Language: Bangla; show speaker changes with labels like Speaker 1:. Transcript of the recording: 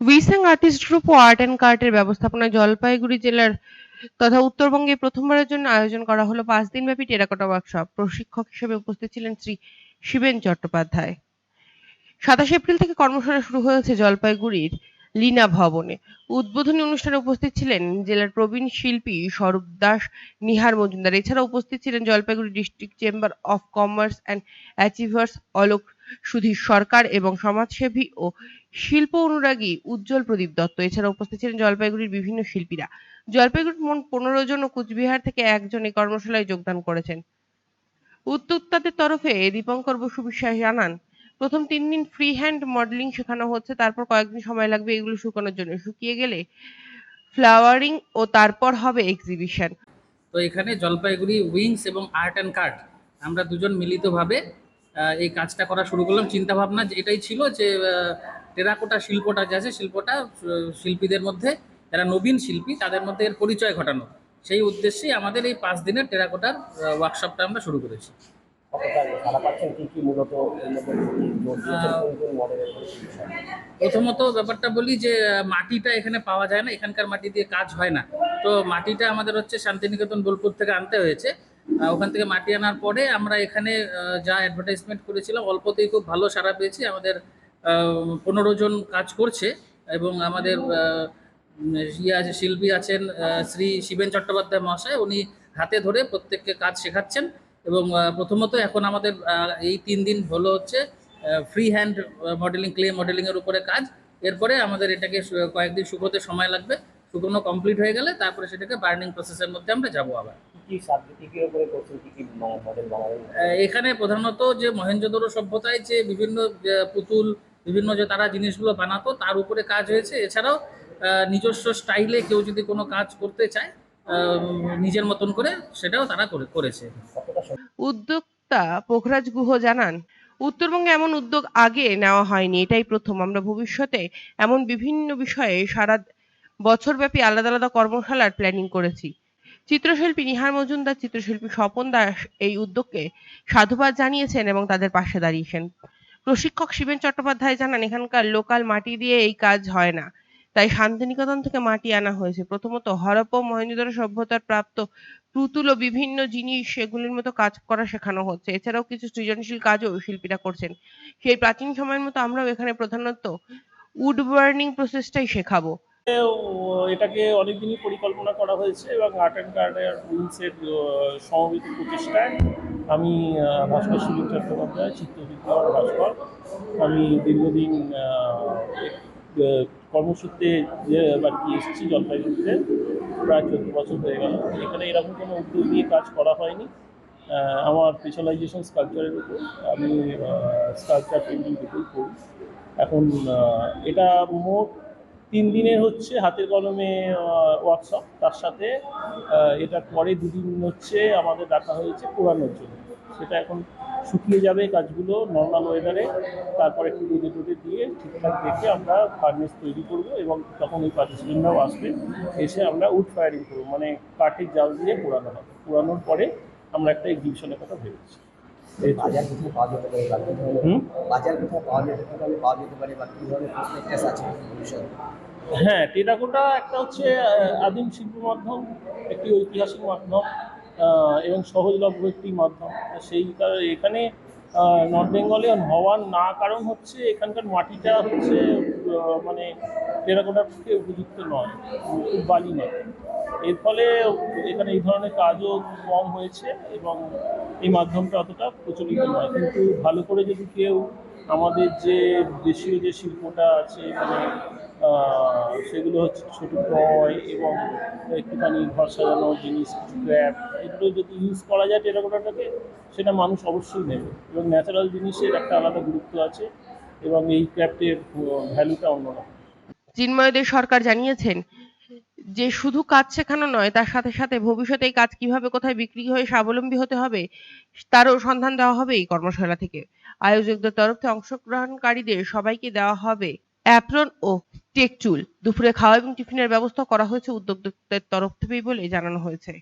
Speaker 1: উইসাং আর্টিস্ট গ্রুপ ও আর্ট অ্যান্ড কার্টের ব্যবস্থাপনায় জলপাইগুড়ি জেলার তথা উত্তরবঙ্গে প্রথমবারের জন্য আয়োজন করা হলো পাঁচ দিনব্যাপী টেরাকোটা ওয়ার্কশপ প্রশিক্ষক হিসেবে উপস্থিত ছিলেন শ্রী শিবেন চট্টোপাধ্যায়। সাতাশ এপ্রিল থেকে কর্মশালা শুরু হয়েছে জলপাইগুড়ির লীনা ভবনে। উদ্বোধনী অনুষ্ঠানে উপস্থিত ছিলেন জেলার প্রবীণ শিল্পী স্বরূপ দাস, নিহার মজুমদার। এছাড়া উপস্থিত ছিলেন Jalpaiguri district chamber of commerce and achievers Alok Sudhir Sarkar এবং সমাজসেবী ও শিল্প অনুরাগী উজ্জ্বল প্রদীপ দত্ত। এছাড়া উপস্থিত ছিলেন জলপাইগুড়ির বিভিন্ন শিল্পীরা। জলপাইগুড়ির মোট পনেরো জন ও কুচবিহার থেকে একজন এই কর্মশালায় যোগদান করেছেন। উদ্যোক্তাদের তরফে দীপঙ্কর বসু বিশ্বাস জানান, প্রথম তিন দিন ফ্রি হ্যান্ড মডেলিং শেখানো হচ্ছে, তারপর কয়েকদিন সময় লাগবে এগুলো শুকানোর জন্য। শুকিয়ে গেলে ফ্লাওয়ারিং ও তারপর হবে এক্সিবিশন
Speaker 2: তো এখানে জলপাইগুড়ি উইংস এবং আর্ট অ্যান্ড কার্ট, আমরা দুজন মিলিতভাবে এই কাজটা করা শুরু করলাম। চিন্তা ভাবনা যে এটাই ছিল যে টেরাকোটা শিল্পটা যে আছে, শিল্পটা শিল্পীদের মধ্যে, যারা নবীন শিল্পী, তাদের মধ্যে এর পরিচয় ঘটানো। সেই উদ্দেশ্যেই আমাদের এই পাঁচ দিনের টেরাকোটার ওয়ার্কশপটা আমরা শুরু করেছি। প্রথমত ব্যাপারটা বলি যে, মাটিটা এখানে পাওয়া যায় না, এখানকার মাটি দিয়ে কাজ হয় না। তো মাটিটা আমাদের হচ্ছে শান্তিনিকেতন বোলপুর থেকে আনতে হয়েছে। ওখান থেকে মাটি আনার পরে আমরা এখানে যা অ্যাডভার্টাইজমেন্ট করেছিলাম, অল্পতেই খুব ভালো সাড়া পেয়েছি। আমাদের পনেরো জন কাজ করছে এবং আমাদের ইয়ে আছে, শিল্পী আছেন শ্রী শিবেন চট্টোপাধ্যায় মহাশয়। উনি হাতে ধরে প্রত্যেককে কাজ শেখাচ্ছেন এবং প্রথমত এখন আমাদের এই তিন দিন হলো হচ্ছে ফ্রি হ্যান্ড মডেলিং ক্লে মডেলিংয়ের উপরে কাজ। এরপরে আমাদের এটাকে কয়েকদিন শুকোতে সময় লাগবে। শুকনো কমপ্লিট হয়ে গেলে তারপরে সেটাকে বার্নিং প্রসেসের মধ্যে আমরা যাব আবার।
Speaker 3: কি কি সাবজেক্ট কি কি উপরে করছেন কি কি মডেল বানাবেন
Speaker 2: এখানে প্রধানত যে মহেঞ্জোদড়ো সভ্যতায় যে বিভিন্ন পুতুল বিভিন্ন যে তারা জিনিসগুলো বানাতো তার উপরে কাজ হয়েছে। এছাড়াও আহ, নিজস্ব স্টাইলে কেউ যদি কোনো কাজ করতে চায় আহ, নিজের মতন করে সেটাও তারা করে করেছে।
Speaker 1: উদ্যোক্তা পোখরাজ গুহ জানান উত্তরবঙ্গে এমন উদ্যোগ আগে নেওয়া হয়নি এটাই প্রথম। আমরা ভবিষ্যতে এমন বিভিন্ন বিষয়ে সারা বছরব্যাপী আলাদা আলাদা কর্মশালার প্ল্যানিং করেছি। চিত্রশিল্পী নিহার মজুমদার, চিত্রশিল্পী স্বপন দাস এই উদ্যোগকে সাধুবাদ জানিয়েছেন এবং তাদের পাশে দাঁড়িয়েছেন। প্রশিক্ষক শিবেন চট্টোপাধ্যায় জানান, এখানকার লোকাল মাটি দিয়ে এই কাজ হয় না। তাই শান্তিনিকেতন থেকে মাটি আনা হয়েছে। প্রথমত হরপ্পা মহেঞ্জোদড়ো সভ্যতার প্রাপ্ত পুতুল ও বিভিন্ন জিনিস সেগুলির মতো কাজ করা শেখানো হচ্ছে। এছাড়াও কিছু সৃজনশীল কাজও শিল্পীরা করছেন। সেই প্রাচীন সময়ের মতো আমরাও এখানে প্রধানত উড বার্নিং প্রসেসটাই শেখাবো।
Speaker 4: এটাকে অনেকদিনই পরিকল্পনা করা হয়েছে এবং আর্ট অ্যান্ড কার্ডের উইংসের সমবেত প্রচেষ্টায় আমি ভাস্কর সুনীল চট্টোপাধ্যায় চিত্রবিজ্ঞান ভাস্কর, আমি দীর্ঘদিন কর্মসূত্রে যে আর কি এসেছি জলপাইগুড়িতে, প্রায় চোদ্দ বছর হয়ে গেল। এখানে এরকম কোনো উদ্যোগ নিয়ে কাজ করা হয়নি। আমার স্পেশালাইজেশন স্কালচারের উপর। আমি স্কালচার পেন্টিং করি। এখন এটা মোট তিন দিনের হচ্ছে হাতের কলমে ওয়ার্কশপ তার সাথে এটার পরে দুদিন হচ্ছে আমাদের রাখা হয়েছে পোড়ানোর জন্য। সেটা এখন শুকিয়ে যাবে কাজগুলো নর্মাল ওয়েদারে তারপরে একটু রোদে টোদে দিয়ে ঠিকঠাক দেখে আমরা ফার্নেস তৈরি করব এবং তখন ওই পার্টিসিপেন্টরাও আসবে। এসে আমরা উড ফায়ারিং করব। মানে কাঠের জাল দিয়ে পোড়ানো হবে। পোড়ানোর পরে আমরা একটা এক্সিবিশনের কথা ভেবেছি।
Speaker 3: বাজার কোথায় পাওয়া যেতে পারে বা কি ধরনের বাজার কোথায় পাওয়া যেতে পারে পাওয়া যেতে পারে বা কি ধরনের প্রসপেক্টাস আছে ভবিষ্যতে?
Speaker 4: হ্যাঁ টেরাকোটা একটা হচ্ছে আদিম শিল্প মাধ্যম একটি ঐতিহাসিক মাধ্যম এবং সহজলভ্য একটি মাধ্যম। সেই এখানে নর্থ বেঙ্গলে হওয়ার না কারণ হচ্ছে এখানকার মাটিটা হচ্ছে মানে টেরাকোটার পক্ষে উপযুক্ত নয় বালি নয়। এর ফলে এখানে এই ধরনের কাজও কম হয়েছে এবং এই মাধ্যমটা অতটা প্রচলিত নয়। কিন্তু ভালো করে যদি কেউ আমাদের যে দেশীয় যে শিল্পটা আছে মানে সেগুলো হচ্ছে ছোটো টয় এবং একটুখানি ঘর সাজানোর জিনিস ক্র্যাপ এগুলো যদি ইউজ করা যায় টেরাকোটাটাকে, সেটা মানুষ অবশ্যই নেবে। এবং ন্যাচারাল জিনিসের একটা আলাদা গুরুত্ব আছে এবং এই ক্র্যাফটের ভ্যালুটা অন্যরকম।
Speaker 1: চিন্ময় দে সরকার জানিয়েছেন যে শুধু কাজ শেখানো নয়, তার সাথে সাথে ভবিষ্যতে এই কাজ কীভাবে কোথায় বিক্রি হয়ে স্বাবলম্বী হতে হবে, তারও সন্ধান দেওয়া হবে এই কর্মশালা থেকে। আয়োজকদের তরফ থেকে অংশগ্রহণকারীদের সবাইকে দেওয়া হবে অ্যাপ্রন ও টেকচুল দুপুরে খাওয়া এবং টিফিনের ব্যবস্থা করা হয়েছে উদ্যোক্তাদের তরফ থেকেই বলে জানানো হয়েছে।